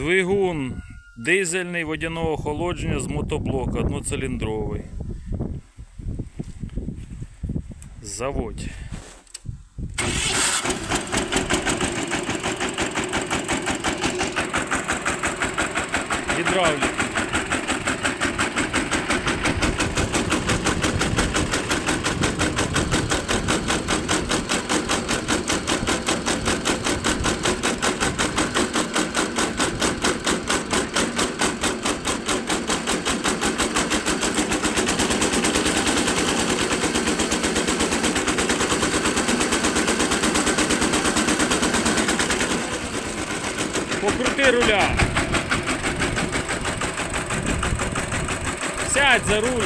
Двигун дизельний водяного охолодження з мотоблока, одноциліндровий. Заводь. Гідравлік. Покрути руля. Сядь за руль.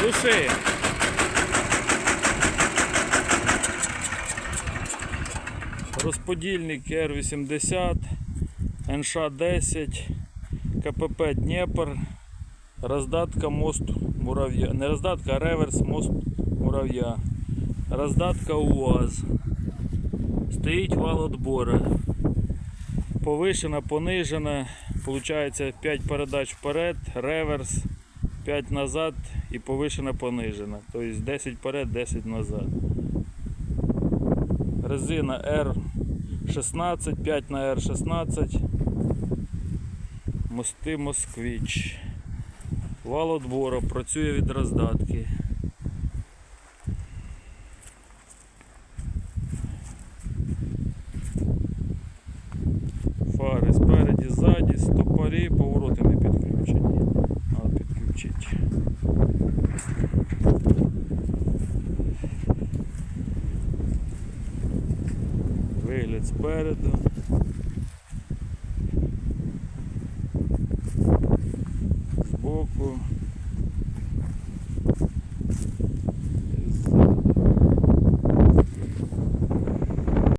Глуши. Розподільник Р-80, НШ-10, КПП Дніпр, роздатка мост мурав'я. Не роздатка, а реверс мост мурав'я. Роздатка УАЗ. Стоїть вал отбора. Повишена, понижена. Получається 5 передач вперед, реверс, 5 назад і повишена, понижена. Тобто 10 вперед, 10 назад. Резина R16, 5 на R16. Мости Москвич. Вал отбору працює від роздатки. Фари спереді, ззаді, стопорі, повороти не підключені. Вигляд спереду. Збоку.